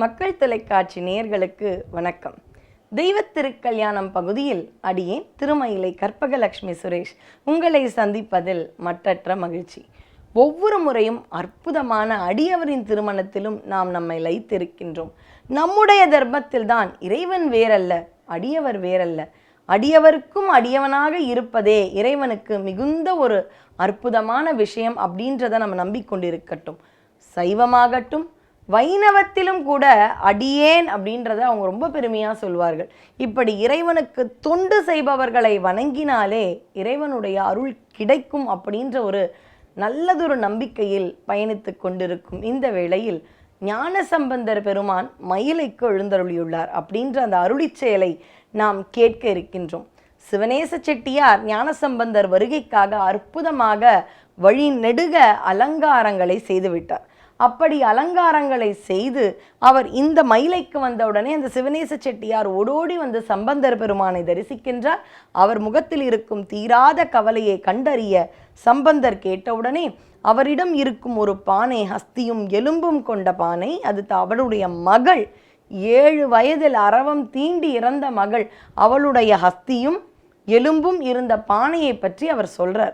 மக்கள் தொலைக்காட்சி நேயர்களுக்கு வணக்கம். தெய்வ திருக்கல்யாணம் பகுதியில் அடியேன் திருமயிலை கற்பகலட்சுமி சுரேஷ். உங்களை சந்திப்பதில் மற்றற்ற மகிழ்ச்சி. ஒவ்வொரு முறையும் அற்புதமான அடியவரின் திருமணத்திலும் நாம் நம்மை லைத்திருக்கின்றோம். நம்முடைய தர்மத்தில் தான் இறைவன் வேறல்ல அடியவர் வேறல்ல. அடியவருக்கும் அடியவனாக இருப்பதே இறைவனுக்கு மிகுந்த ஒரு அற்புதமான விஷயம் அப்படின்றத நம்ம நம்பிக்கொண்டிருக்கட்டும். சைவமாகட்டும் வைணவத்திலும் கூட அடியேன் அப்படின்றத அவங்க ரொம்ப பெருமையாக சொல்வார்கள். இப்படி இறைவனுக்கு தொண்டு செய்பவர்களை வணங்கினாலே இறைவனுடைய அருள் கிடைக்கும் அப்படின்ற ஒரு நல்லதொரு நம்பிக்கையில் பயணித்து கொண்டிருக்கும் இந்த வேளையில் ஞானசம்பந்தர் பெருமான் மயிலைக்கு எழுந்தருளியுள்ளார் அப்படின்ற அந்த அருளிச் செயலை நாம் கேட்க இருக்கின்றோம். சிவனேச செட்டியார் ஞானசம்பந்தர் வருகைக்காக அற்புதமாக வழி நெடுக அலங்காரங்களை செய்துவிட்டார் அப்படி அலங்காரங்களை செய்து அவர் இந்த மயிலைக்கு வந்தவுடனே அந்த சிவனேச செட்டியார் ஓடோடி வந்து சம்பந்தர் பெருமானை தரிசிக்கின்றார். அவர் முகத்தில் இருக்கும் தீராத கவலையை கண்டறிய சம்பந்தர் கேட்டவுடனே அவரிடம் இருக்கும் ஒரு பானை ஹஸ்தியும் எலும்பும் கொண்ட பானை அது த- அவருடைய மகள். ஏழு வயதில் அரவம் தீண்டி இறந்த மகள் அவளுடைய ஹஸ்தியும் எலும்பும் இருந்த பானையை பற்றி அவர் சொல்றார்.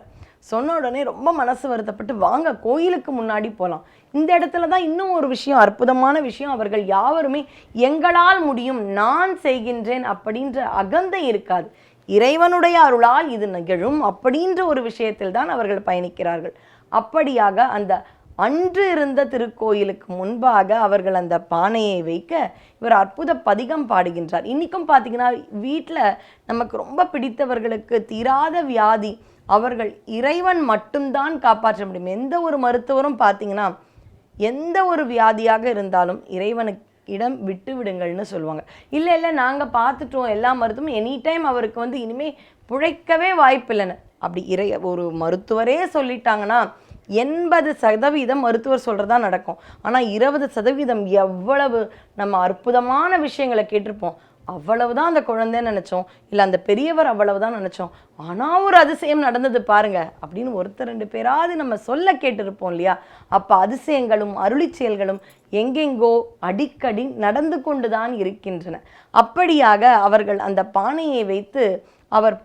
சொன்ன உடனே ரொம்ப மனசு வருத்தப்பட்டு வாங்க கோயிலுக்கு முன்னாடி போகலாம் இந்த இடத்துல தான் இன்னும் ஒரு விஷயம் அற்புதமான விஷயம். அவர்கள் யாவருமே எங்களால் முடியும் நான் செய்கின்றேன் அப்படின்ற அகந்தை இருக்காது. இறைவனுடைய அருளால் இது நிகழும் அப்படின்ற ஒரு விஷயத்தில் தான் அவர்கள் பயணிக்கிறார்கள். அப்படியாக அந்த அன்று இருந்த திருக்கோயிலுக்கு முன்பாக அவர்கள் அந்த பானையை வைக்க இவர் அற்புத பதிகம் பாடுகின்றார். இன்றைக்கும் பார்த்தீங்கன்னா வீட்டில் நமக்கு ரொம்ப பிடித்தவர்களுக்கு தீராத வியாதி அவர்கள் இறைவன் மட்டும்தான் காப்பாற்ற முடியும். எந்த ஒரு மருத்துவரும் பார்த்தீங்கன்னா எந்த ஒரு வியாதியாக இருந்தாலும் இறைவனுக்கு இடம் விட்டு விடுங்கள்னு சொல்லுவாங்க. இல்லை இல்லை நாங்கள் பார்த்துட்டோம் எல்லா மருத்துவமும் எனி டைம் அவருக்கு வந்து இனிமேல் பிழைக்கவே வாய்ப்பில்லைன்னு. அப்படி இறை ஒரு மருத்துவரே சொல்லிட்டாங்கன்னா எண்பது சதவீதம் மருத்துவர் சொல்கிறதா நடக்கும். ஆனால் இருபது சதவீதம் எவ்வளவு நம்ம அற்புதமான விஷயங்களை கேட்டிருப்போம். அவ்வளவுதான் அந்த குழந்தைன்னு நினச்சோம். இல்லை அந்த பெரியவர் அவ்வளவுதான் நினச்சோம். ஆனால் ஒரு அதிசயம் நடந்தது பாருங்க. அப்படின்னு ஒருத்தர் ரெண்டு பேராவது நம்ம சொல்ல கேட்டிருப்போம் இல்லையா? அப்போ அதிசயங்களும் அருளி செயல்களும் எங்கெங்கோ அடிக்கடி நடந்து கொண்டு தான் இருக்கின்றன. அப்படியாக அவர்கள் அந்த பானையை வைத்து அவர்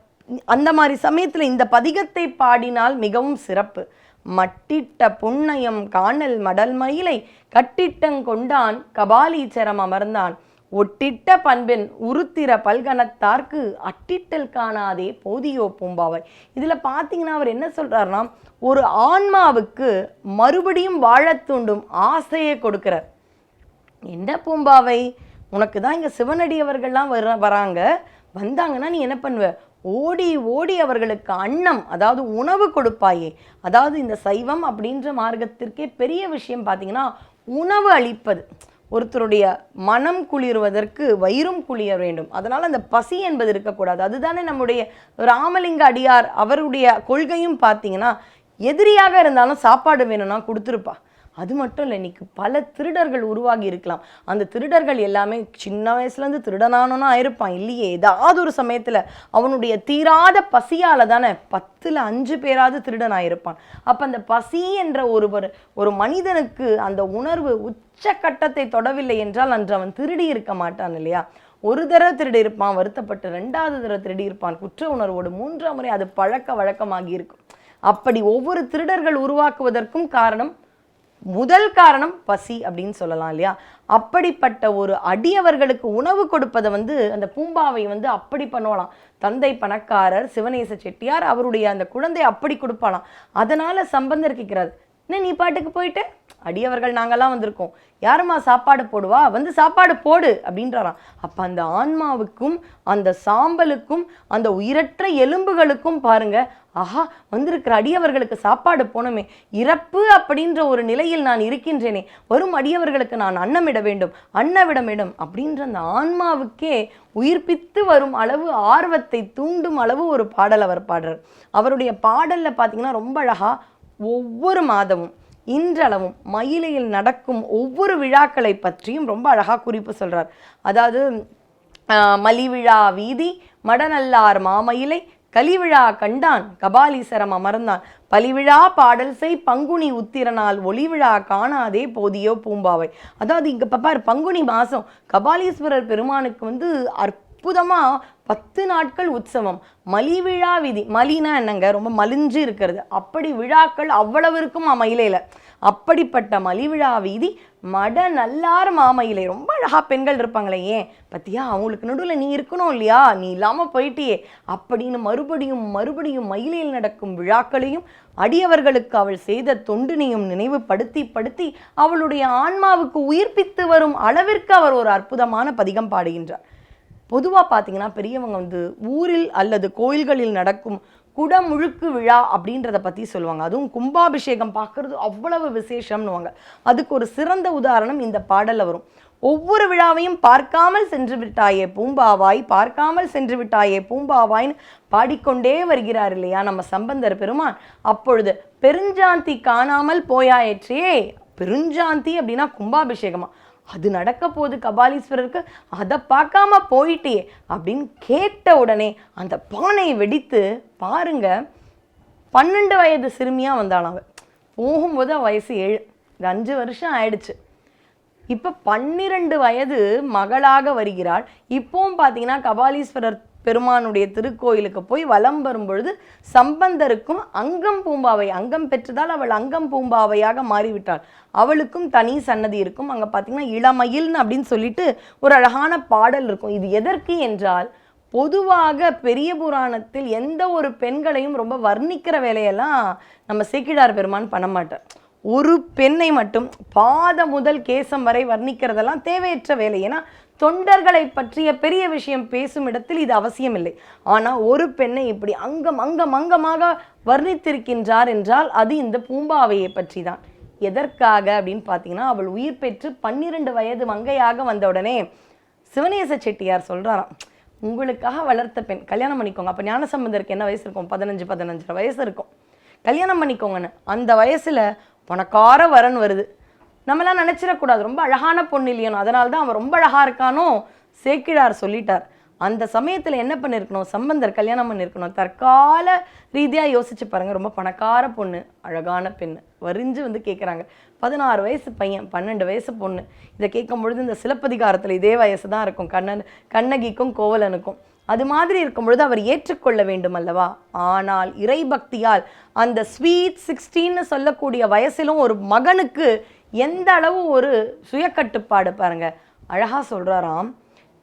அந்த மாதிரி சமயத்தில் இந்த பதிகத்தை பாடினால் மிகவும் சிறப்பு. மட்டிட்ட புன்னயம் காணல் மடல் மயிலை கட்டிட்டங்கொண்டான் கபாலீச்சரம் அமர்ந்தான். ஒட்டிட்ட பண்பின் உருத்திர பல்கணத்தார்க்கு அட்டிட்டல் காணாதே போதியோ பூம்பாவை. இதில் பார்த்தீங்கன்னா அவர் என்ன சொல்கிறாருன்னா ஒரு ஆன்மாவுக்கு மறுபடியும் வாழ தூண்டும் ஆசையை கொடுக்கிறார். என்ன பூம்பாவை? உனக்கு தான் இங்கே சிவனடியவர்கள்லாம் வர வராங்க. வந்தாங்கன்னா நீ என்ன பண்ணுவ? ஓடி ஓடி அவர்களுக்கு அன்னம் அதாவது உணவு கொடுப்பாயே. அதாவது இந்த சைவம் அப்படின்ற மார்க்கத்திற்கே பெரிய விஷயம் பார்த்தீங்கன்னா உணவு அளிப்பது. ஒருத்தருடைய மனம் குளிர்வதற்கு வயிறும் குளிர வேண்டும். அதனால் அந்த பசி என்பது இருக்கக்கூடாது. அதுதானே நம்முடைய ராமலிங்க அடியார் அவருடைய கொள்கையும் பார்த்தீங்கன்னா எதிரியாக இருந்தாலும் சாப்பாடு வேணும்னா கொடுத்துருப்பா. அது மட்டும் இல்லை இன்னைக்கு பல திருடர்கள் உருவாகி இருக்கலாம். அந்த திருடர்கள் எல்லாமே சின்ன வயசுலேருந்து திருடனானோன்னா ஆயிருப்பான். இல்லையே ஏதாவது ஒரு சமயத்தில் அவனுடைய தீராத பசியால் தானே பத்தில் அஞ்சு பேராவது திருடன் ஆயிருப்பான். அப்போ அந்த பசி என்ற ஒருவர் ஒரு மனிதனுக்கு அந்த உணர்வு உச்சக்கட்டத்தை தொடவில்லை என்றால் அன்று அவன் திருடி இருக்க மாட்டான் இல்லையா? ஒரு தடவை திருடி இருப்பான் வருத்தப்பட்டு ரெண்டாவது தடவை திருடி இருப்பான். குற்ற உணர்வோடு மூன்றாம் முறை அது பழக்க வழக்கமாகி இருக்கும். அப்படி ஒவ்வொரு திருடர்கள் உருவாக்குவதற்கும் காரணம் முதல் காரணம் பசி அப்படின்னு சொல்லலாம் இல்லையா? அப்படிப்பட்ட ஒரு அடியவர்களுக்கு உணவு கொடுப்பதை வந்து அந்த பூம்பாவை வந்து அப்படி பண்ணலாம். தந்தை பணக்காரர் சிவநேச செட்டியார் அவருடைய அந்த குழந்தை அப்படி கொடுப்பாளாம். அதனால சம்பந்தம் கேட்கிறாரு என்ன நீ பாட்டுக்கு போயிட்டு? அடியவர்கள் நாங்கெல்லாம் வந்திருக்கோம். யாரும்மா சாப்பாடு போடுவா? வந்து சாப்பாடு போடு அப்படின்றாராம் அப்ப அந்த ஆன்மாவுக்கும் அந்த சாம்பலுக்கும் அந்த உயிரற்ற எலும்புகளுக்கும் பாருங்க ஆஹா வந்திருக்கிற அடியவர்களுக்கு சாப்பாடு போனோமே. இறப்பு அப்படின்ற ஒரு நிலையில் நான் இருக்கின்றேனே. வரும் அடியவர்களுக்கு நான் அன்னமிட வேண்டும் அன்னவிட வேண்டும் அப்படின்ற அந்த ஆன்மாவுக்கே உயிர்ப்பித்து வரும் அளவு ஆர்வத்தை தூண்டும் அளவு ஒரு பாடல் அவர் பாடுறார். அவருடைய பாடலில் பார்த்தீங்கன்னா ரொம்ப அழகாக ஒவ்வொரு மாதமும் இன்றளவும் மயிலையில் நடக்கும் ஒவ்வொரு விழாக்களை பற்றியும் ரொம்ப அழகாக குறிப்பு சொல்கிறார் அதாவது மலிவிழா வீதி மடநல்லார் மாமயிலை கலிவிழா கண்டான் கபாலீசரம் அமர்ந்தான். பலிவிழா பாடல் செய் பங்குனி உத்திரனால் ஒளிவிழா காணாதே போதியோ பூம்பாவை. அதாவது இங்கே பாப்பார் பங்குனி மாசம். கபாலீஸ்வரர் பெருமானுக்கு வந்து அற்புதமாக பத்து நாட்கள் உற்சவம். மலிவிழா விதி மலினா என்னங்க? ரொம்ப மலிஞ்சு இருக்கிறது. அப்படி விழாக்கள் அவ்வளவு இருக்கும் மயிலையில? அப்படிப்பட்ட மலிவிழா வீதி மட நல்லார் மாமையிலே. ரொம்ப அழகாக பெண்கள் இருப்பாங்களே ஏன்? பத்தியா அவங்களுக்கு நடுவில் நீ இருக்கணும் இல்லையா? நீ இல்லாமல் போயிட்டியே. அப்படின்னு மறுபடியும் மறுபடியும் மயிலையில் நடக்கும் விழாக்களையும் அடியவர்களுக்கு அவள் செய்த தொண்டினையும் நினைவுபடுத்தி படுத்தி அவளுடைய ஆன்மாவுக்கு உயிர்ப்பித்து வரும் அளவிற்கு அவர் ஒரு அற்புதமான பதிகம் பாடுகின்றார். பொதுவாக பார்த்தீங்கன்னா பெரியவங்க வந்து ஊரில் அல்லது கோயில்களில் நடக்கும் குடமுழுக்கு விழா அப்படின்றத பற்றி சொல்லுவாங்க. அதுவும் கும்பாபிஷேகம் பார்க்கறது அவ்வளவு விசேஷம்னுவாங்க. அதுக்கு ஒரு சிறந்த உதாரணம் இந்த பாடலில் வரும். ஒவ்வொரு விழாவையும் பார்க்காமல் சென்று விட்டாயே பூம்பாவாய் பார்க்காமல் சென்று விட்டாயே பூம்பாவாய்ன்னு பாடிக்கொண்டே வருகிறார் இல்லையா நம்ம சம்பந்தர் பெருமான். அப்பொழுது பெருஞ்சாந்தி காணாமல் போயாயிற்றே பெருஞ்சாந்தி அப்படின்னா கும்பாபிஷேகமா? அது நடக்க போகுது கபாலீஸ்வரருக்கு அதை பார்க்காம போயிட்டே அப்படின்னு கேட்ட உடனே அந்த பானையை வெடித்து பாருங்க பன்னெண்டு வயது சிறுமியாக வந்தாள் அவ. போகும்போது வயசு ஏழு இது அஞ்சு வருஷம் ஆயிடுச்சு. இப்போ பன்னிரண்டு வயது மகளாக வருகிறாள். இப்போவும் பார்த்தீங்கன்னா கபாலீஸ்வரர் பெருமானுடைய திருக்கோயிலுக்கு போய் வலம் வரும் பொழுது சம்பந்தருக்கும் அங்கம் பூம்பாவை அங்கம் பெற்றதால் அவள் அங்கம் பூம்பாவையாக மாறிவிட்டாள். அவளுக்கும் தனி சன்னதி இருக்கும். அங்கே பார்த்தீங்கன்னா இளமயில்னு அப்படின்னு சொல்லிட்டு ஒரு அழகான பாடல் இருக்கும். இது எதற்கு என்றால் பொதுவாக பெரிய புராணத்தில் எந்த ஒரு பெண்களையும் ரொம்ப வர்ணிக்கிற வேலையெல்லாம் நம்ம சேக்கிழார் பெருமான் பண்ண மாட்டார். ஒரு பெண்ணை மட்டும் பாதம் முதல் கேசம் வரை வர்ணிக்கிறதெல்லாம் தேவையற்ற வேலை. ஏன்னா தொண்டர்களை பற்றிய பெரிய விஷயம் பேசும் இடத்தில் இது அவசியமில்லை. ஆனால் ஒரு பெண்ணை இப்படி அங்கம் அங்கம் அங்கமாக வர்ணித்திருக்கின்றார் என்றால் அது இந்த பூம்பாவையை பற்றி தான் எதற்காக அப்படின்னு பார்த்தீங்கன்னா அவள் உயிர் பெற்று பன்னிரண்டு வயது மங்கையாக வந்தவுடனே சிவனேச செட்டியார் சொல்கிறாராம் உங்களுக்காக வளர்த்த பெண் கல்யாணம் பண்ணிக்கோங்க. அப்போ ஞானசம்பந்தருக்கு என்ன வயசு இருக்கும்? பதினஞ்சு பதினஞ்சரை வயசு இருக்கும். கல்யாணம் பண்ணிக்கோங்கன்னு. அந்த வயசுல பணக்கார வரன் வருது. நம்மளாம் நினச்சிடக்கூடாது. ரொம்ப அழகான பொண்ணு இல்லையனும் அதனால தான் அவன் ரொம்ப அழகாக இருக்கானோ? சேக்கிழார் சொல்லிட்டார். அந்த சமயத்தில் என்ன பண்ணிருக்கணும்? சம்பந்தர் கல்யாணம் பண்ணியிருக்கணும் தற்கால ரீதியாக யோசிச்சு பாருங்கள் ரொம்ப பணக்கார பொண்ணு அழகான பெண்ணு. வரிஞ்சு வந்து கேட்குறாங்க பதினாறு வயசு பையன் பன்னெண்டு வயசு பொண்ணு. இதை கேட்கும் பொழுது இந்த சிலப்பதிகாரத்தில் இதே வயசு தான் இருக்கும். கண்ணன் கண்ணகிக்கும் கோவலனுக்கும். அது மாதிரி இருக்கும் பொழுது அவர் ஏற்றுக்கொள்ள வேண்டும் அல்லவா ஆனால் இறை பக்தியால் அந்த ஸ்வீட் சிக்ஸ்டீன்னு சொல்லக்கூடிய வயசிலும் ஒரு மகனுக்கு எந்த அளவு ஒரு சுயக்கட்டுப்பாடு பாருங்க. அழகா சொல்றாராம்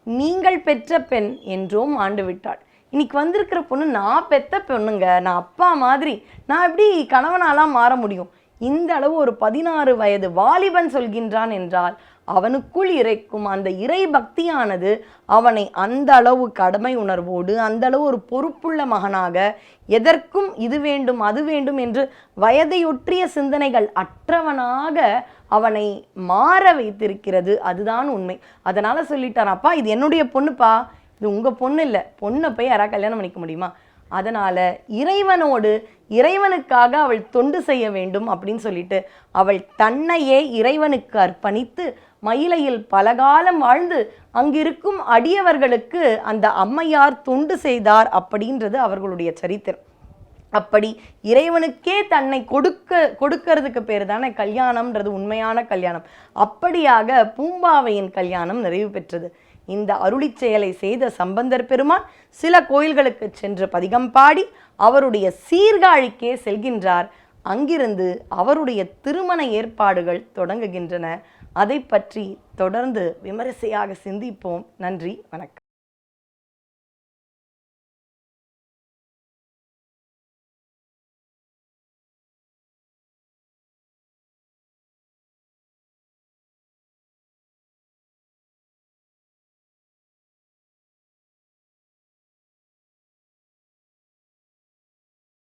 நீங்கள் பெற்ற பெண் என்றும் ஆண்டு விட்டாள். இன்னைக்கு வந்திருக்கிற பொண்ணு நான் பெத்த பொண்ணுங்க. நான் அப்பா மாதிரி நான் எப்படி கணவனாலாம் மாற முடியும்? இந்த அளவு ஒரு பதினாறு வயது வாலிபன் சொல்கின்றான் என்றால் அவனுக்குள் இறைக்கும் அந்த இறை பக்தியானது அவனை அந்த அளவு கடமை உணர்வோடு அந்த அளவு ஒரு பொறுப்புள்ள மகனாக எதற்கும் இது வேண்டும் அது வேண்டும் என்று வயதையொற்றிய சிந்தனைகள் அற்றவனாக அவனை மாற வைத்திருக்கிறது. அதுதான் உண்மை. அதனால சொல்லிட்டான் அப்பா இது என்னுடைய பொண்ணுப்பா. இது உங்கள் பொண்ணு இல்லை. பொண்ணை போய் யாராவது கல்யாணம் பண்ணிக்க முடியுமா? அதனால் இறைவனோடு இறைவனுக்காக அவள் தொண்டு செய்ய வேண்டும் அப்படின்னு சொல்லிட்டு அவள் தன்னையே இறைவனுக்கு அர்ப்பணித்து மயிலையில் பலகாலம் வாழ்ந்து அங்கிருக்கும் அடியவர்களுக்கு அந்த அம்மையார் தொண்டு செய்தார் அப்படின்றது அவர்களுடைய சரித்திரம். அப்படி இறைவனுக்கே தன்னை கொடுக்க கொடுக்கறதுக்கு பேர் தானே கல்யாணம்ன்றது உண்மையான கல்யாணம். அப்படியாக பூம்பாவையின் கல்யாணம் நிறைவு பெற்றது. இந்த அருளி செயலை செய்த சம்பந்தர் பெருமான் சில கோயில்களுக்கு சென்று பதிகம் பாடி அவருடைய சீர்காழிக்கே செல்கின்றார். அங்கிருந்து அவருடைய திருமண ஏற்பாடுகள் தொடங்குகின்றன. அதை பற்றி தொடர்ந்து விமரிசையாக சிந்திப்போம். நன்றி வணக்கம்.